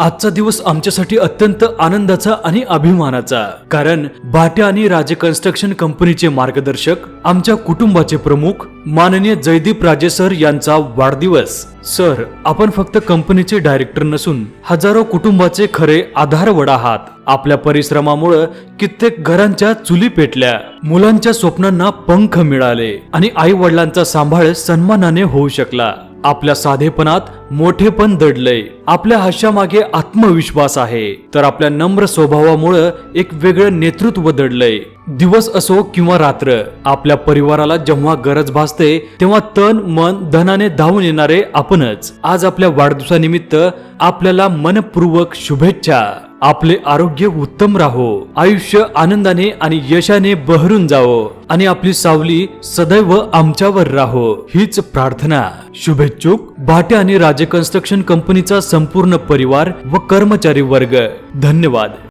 आजचा दिवस आमच्यासाठी अत्यंत आनंदाचा आणि अभिमानाचा. कारण भाट्या आणि राजे कन्स्ट्रक्शन कंपनीचे मार्गदर्शक आमच्या कुटुंबाचे प्रमुख माननीय जयदीप राजे सर यांचा वाढदिवस. सर आपण फक्त कंपनीचे डायरेक्टर नसून हजारो कुटुंबाचे खरे आधारवड आहात. आपल्या परिश्रमामुळे कित्येक घरांच्या चुली पेटल्या मुलांच्या स्वप्नांना पंख मिळाले आणि आई वडिलांचा सांभाळ सन्मानाने होऊ शकला. आपल्या साधेपणात मोठेपण दडलंय. आपल्या हास्यामागे आत्मविश्वास आहे. तर आपल्या नम्र स्वभावामुळं एक वेगळं नेतृत्व दडलंय. दिवस असो किंवा रात्र आपल्या परिवाराला जेव्हा गरज भासते तेव्हा तन मन धनाने धावून येणारे आपणच. आज आपल्या वाढदिवसानिमित्त आपल्याला मनपूर्वक शुभेच्छा. आपले आरोग्य उत्तम राहो आयुष्य आनंदाने आणि यशाने बहरून जावो आणि आपली सावली सदैव आमच्यावर राहो हीच प्रार्थना. शुभेच्छुक भाटे आणि राजे कन्स्ट्रक्शन कंपनीचा संपूर्ण परिवार व कर्मचारी वर्ग. धन्यवाद.